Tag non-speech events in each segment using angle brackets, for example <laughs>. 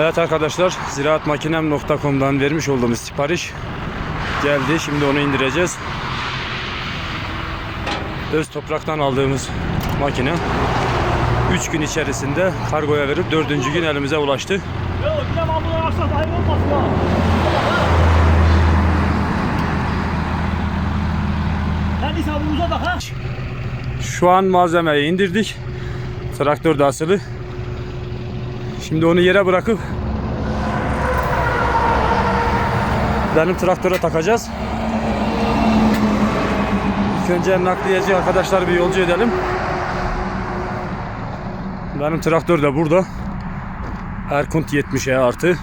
Evet arkadaşlar ziraatmakinem.com'dan vermiş olduğumuz sipariş geldi. Şimdi onu indireceğiz. Öz topraktan aldığımız makine 3 gün içerisinde kargoya verip 4. gün elimize ulaştı. Şu an malzemeyi indirdik. Traktör de asılı. Şimdi onu yere bırakıp benim traktöre takacağız. İlk önce nakliyeci arkadaşlar bir yolcu edelim. Benim traktör de burada. Erkunt 70'e artı.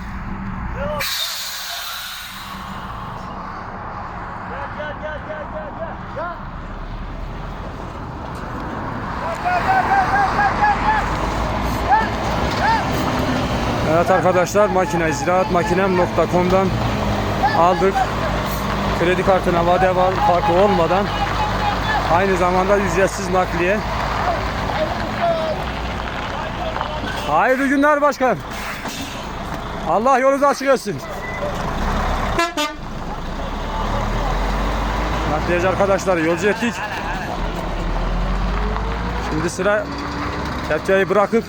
Evet arkadaşlar makine ziraatmakinem.com'dan aldık. Kredi kartına vade var farkı olmadan aynı zamanda ücretsiz nakliye. Hayırlı günler başkan. Allah yolunuzu açık etsin. Nakliyeci arkadaşlar yolcu ettik. Şimdi sıra kepçeyi bırakıp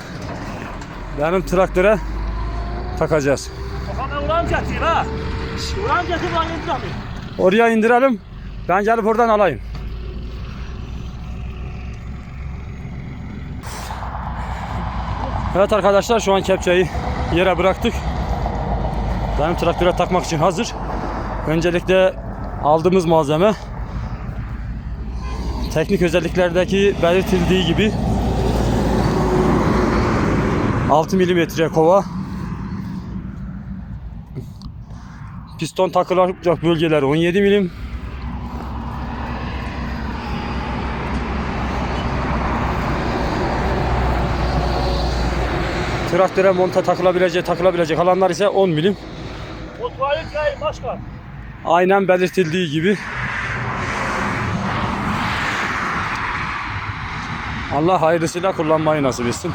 benim traktöre takacağız. Oraya indirelim. Ben gelip oradan alayım. Evet arkadaşlar şu an kepçeyi yere bıraktık. Benim traktöre takmak için hazır. Öncelikle aldığımız malzeme teknik özelliklerdeki belirtildiği gibi 6 milimetre kova Piston takılacak bölgeler 17 milim. Traktöre monta takılabilecek, takılabilecek alanlar ise 10 milim. Aynen belirtildiği gibi. Allah hayırlısıyla kullanmayı nasip etsin.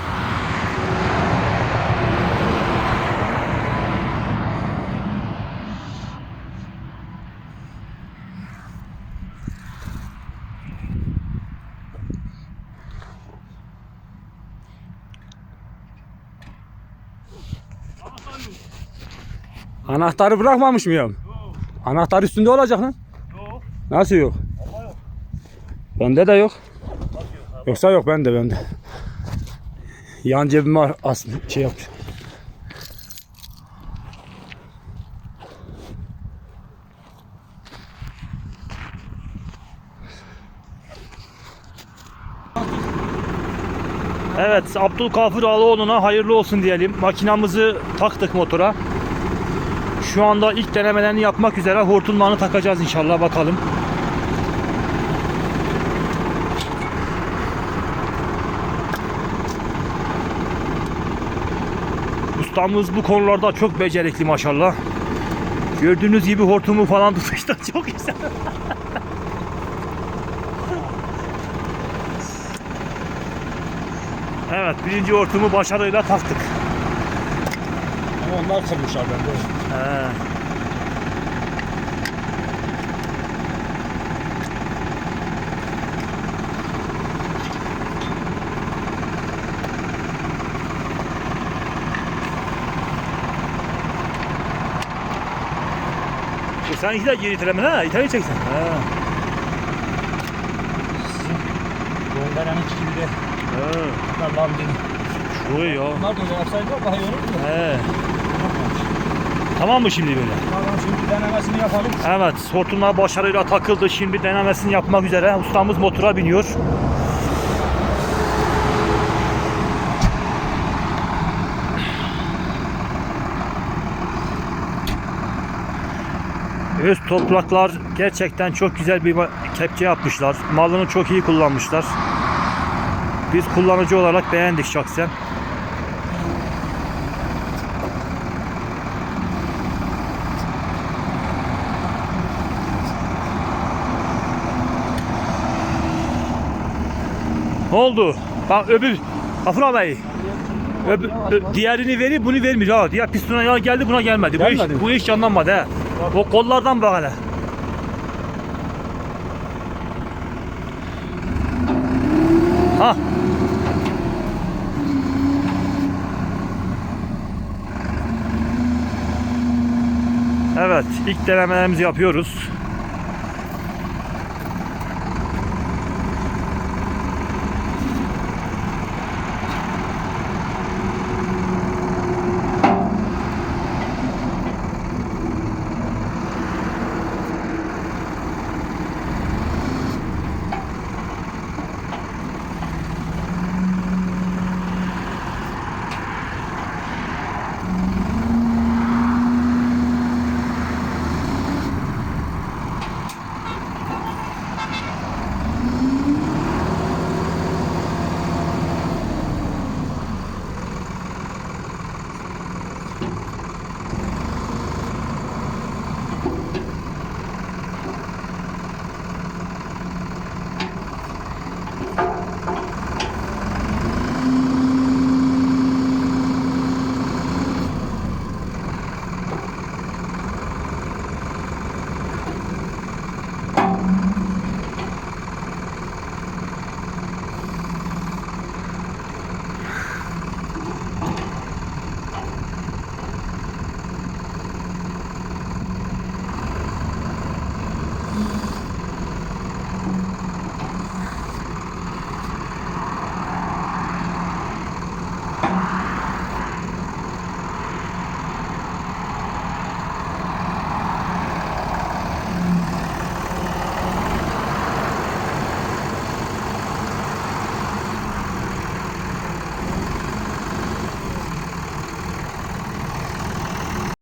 Anahtarı bırakmamış mıyım? Anahtar üstünde olacak lan. Yok. Nasıl yok? Bende de yok. Yoksa yok bende bende. Yan cebime aslında şey yapmış. Evet Abdülkafir Ağaoğlu'na hayırlı olsun diyelim. Makinamızı taktık motora. Şu anda ilk denemelerini yapmak üzere hortumlarını takacağız inşallah bakalım. Ustamız bu konularda çok becerikli maşallah. Gördüğünüz gibi hortumu falan <laughs> tutuşta çok güzel. Evet birinci hortumu başarıyla taktık. Ama onlar kırmışlar bende. He. E sen iki de geri iteleme ha, iteleyi çeksen. Ha. Gönderenin de Ha. Allah'ım dedim. Şu ya. Bunlar da yapsaydı daha iyi olurdu. He. Tamam mı şimdi böyle? Tamam şimdi denemesini yapalım. Evet, hortumlar başarıyla takıldı. Şimdi denemesini yapmak üzere. Ustamız motora biniyor. Öz topraklar gerçekten çok güzel bir kepçe yapmışlar. Malını çok iyi kullanmışlar. Biz kullanıcı olarak beğendik şahsen. Ne oldu? Bak öbür Afra Bey. Öb- ö- diğerini veri bunu vermiyor ha. Diğer pistona yağ geldi buna gelmedi. Bu iş, bu iş canlanmadı he. O kollardan bak hele. Ha. Evet ilk denemelerimizi yapıyoruz.